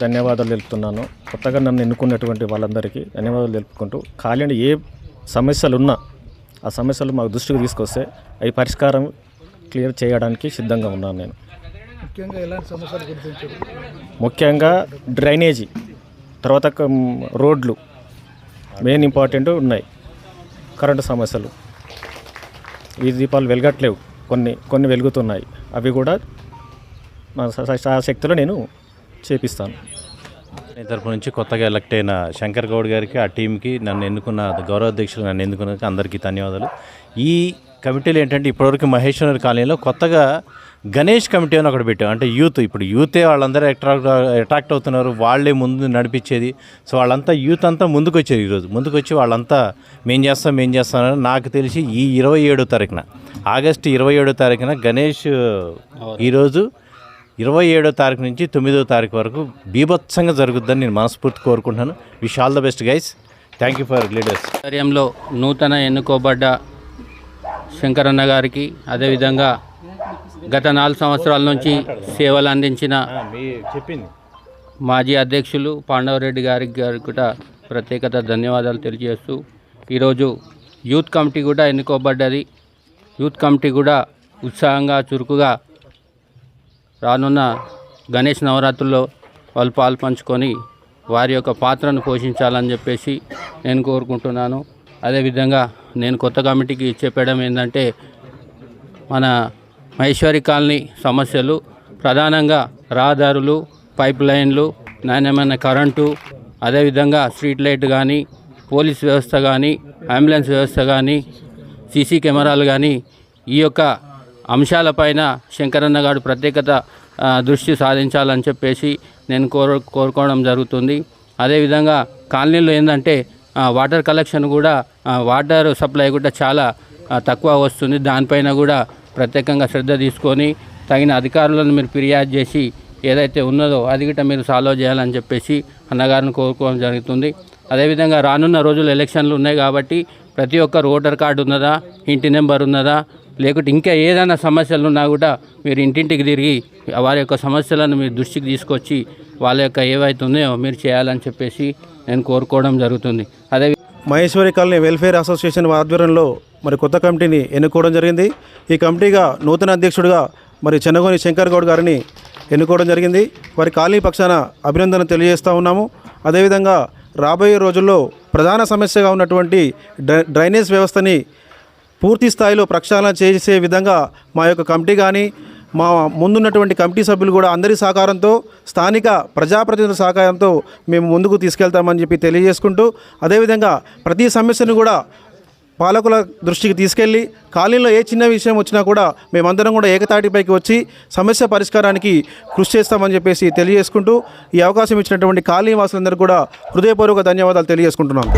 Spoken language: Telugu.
ధన్యవాదాలు తెలుపుతున్నాను. కొత్తగా నన్ను ఎన్నుకున్నటువంటి వాళ్ళందరికీ ధన్యవాదాలు తెలుపుకుంటూ కాలేని ఏ సమస్యలు ఉన్నా ఆ సమస్యలు మాకు దృష్టికి తీసుకొస్తే అవి పరిష్కారం క్లియర్ చేయడానికి సిద్ధంగా ఉన్నాను నేను. ముఖ్యంగా డ్రైనేజీ తర్వాత రోడ్లు మెయిన్ ఇంపార్టెంట్ ఉన్నాయి. కరెంటు సమస్యలు. ఈ దీపాలు వెలగట్లేవు. కొన్ని కొన్ని వెలుగుతున్నాయి. అవి కూడా నా శ- శక్తిలో నేను చేపిస్తాను. నేను తరపు నుంచి కొత్తగా ఎలక్ట్ అయిన శంకర్ గౌడ్ గారికి ఆ టీంకి నన్ను ఎన్నుకున్న గౌరవ అధ్యక్షులు నన్ను ఎన్నుకున్నందుకు అందరికీ ధన్యవాదాలు. ఈ కమిటీలు ఏంటంటే ఇప్పటివరకు మహేశ్వరి కాలనీలో కొత్తగా గణేష్ కమిటీ అని ఒకటి పెట్టాం. అంటే యూత్ ఇప్పుడు యూతే వాళ్ళందరూ అట్రాక్ట్ అట్రాక్ట్ అవుతున్నారు వాళ్ళే ముందు నడిపించేది. సో వాళ్ళంతా యూత్ అంతా ముందుకు వచ్చారు ఈరోజు. ముందుకు వచ్చి వాళ్ళంతా మేం చేస్తాం మేం చేస్తామని నాకు తెలిసి ఈ ఇరవై ఏడో తారీఖున ఆగస్టు ఇరవై ఏడో తారీఖున గణేష్ ఈరోజు ఇరవై ఏడో తారీఖు నుంచి తొమ్మిదో తారీఖు వరకు బీభత్సంగా జరుగుద్దని నేను మనస్ఫూర్తి కోరుకుంటున్నాను. Wish all the best guys thank you for leaders ఆధ్వర్యంలో నూతన ఎన్నుకోబడ్డ శంకరన్న గారికి అదేవిధంగా గత నాలుగు సంవత్సరాల నుంచి సేవలు అందించిన చెప్పింది. మాజీ అధ్యక్షులు పాండవరెడ్డి గారికి గారికి కూడా ప్రత్యేకత ధన్యవాదాలు తెలియజేస్తూ ఈరోజు యూత్ కమిటీ కూడా ఎన్నుకోబడ్డది. యూత్ కమిటీ కూడా ఉత్సాహంగా చురుకుగా రానున్న గణేష్ నవరాత్రుల్లో వాళ్ళు పాలు పంచుకొని వారి యొక్క పాత్రను పోషించాలని చెప్పేసి నేను కోరుకుంటున్నాను. అదేవిధంగా నేను కొత్త కమిటీకి చెప్పడం ఏంటంటే మన మహేశ్వరి కాలనీ సమస్యలు ప్రధానంగా రహదారులు పైప్ లైన్లు నాణ్యమైన కరెంటు అదేవిధంగా స్ట్రీట్ లైట్ కానీ పోలీస్ వ్యవస్థ కానీ అంబులెన్స్ వ్యవస్థ కానీ సీసీ కెమెరాలు కానీ ఈ యొక్క అంశాలపైన శంకరన్న గారు ప్రత్యేకత దృష్టి సాధించాలని చెప్పేసి నేను కోరు కోరుకోవడం జరుగుతుంది. అదేవిధంగా కాలనీలో ఏంటంటే వాటర్ కలెక్షన్ కూడా వాటర్ సప్లై కూడా చాలా తక్కువ వస్తుంది. దానిపైన కూడా ప్రత్యేకంగా శ్రద్ధ తీసుకొని తగిన అధికారులను మీరు ఫిర్యాదు చేసి ఏదైతే ఉన్నదో అది గిట్ట మీరు సాల్వ్ చేయాలని చెప్పేసి అన్నగారిని కోరుకోవడం జరుగుతుంది. అదేవిధంగా రానున్న రోజులు ఎలక్షన్లు ఉన్నాయి కాబట్టి ప్రతి ఒక్కరు ఓటర్ కార్డు ఉన్నదా ఇంటి నెంబర్ ఉన్నదా లేకుంటే ఇంకా ఏదైనా సమస్యలు ఉన్నా కూడా మీరు ఇంటింటికి తిరిగి వారి యొక్క సమస్యలను మీరు దృష్టికి తీసుకొచ్చి వాళ్ళ యొక్క ఏవైతే ఉన్నాయో మీరు చేయాలని చెప్పేసి నేను కోరుకోవడం జరుగుతుంది. అదే మహేశ్వరి కాలనీ వెల్ఫేర్ అసోసియేషన్ ఆధ్వర్యంలో మరి కొత్త కమిటీని ఎన్నుకోవడం జరిగింది. ఈ కమిటీగా నూతన అధ్యక్షుడిగా మరి చెన్నగోని శంకర్ గౌడ్ గారిని ఎన్నుకోవడం జరిగింది. వారి కాలనీ పక్షాన అభినందన తెలియజేస్తూ ఉన్నాము. అదేవిధంగా రాబోయే రోజుల్లో ప్రధాన సమస్యగా ఉన్నటువంటి డ్రై డ్రైనేజ్ వ్యవస్థని పూర్తి స్థాయిలో ప్రక్షాళన చేసే విధంగా మా యొక్క కమిటీ కానీ మా ముందున్నటువంటి కమిటీ సభ్యులు కూడా అందరి సహకారంతో స్థానిక ప్రజాప్రతినిధుల సహకారంతో మేము ముందుకు తీసుకెళ్తామని చెప్పి తెలియజేసుకుంటూ అదేవిధంగా ప్రతి సమస్యను కూడా పాలకుల దృష్టికి తీసుకెళ్ళి కాలనీలో ఏ చిన్న విషయం వచ్చినా కూడా మేమందరం కూడా ఏకతాటిపైకి వచ్చి సమస్య పరిష్కారానికి కృషి చేస్తామని చెప్పేసి తెలియజేసుకుంటూ ఈ అవకాశం ఇచ్చినటువంటి కాలనీ వాసులందరూ కూడా హృదయపూర్వక ధన్యవాదాలు తెలియజేసుకుంటున్నాను.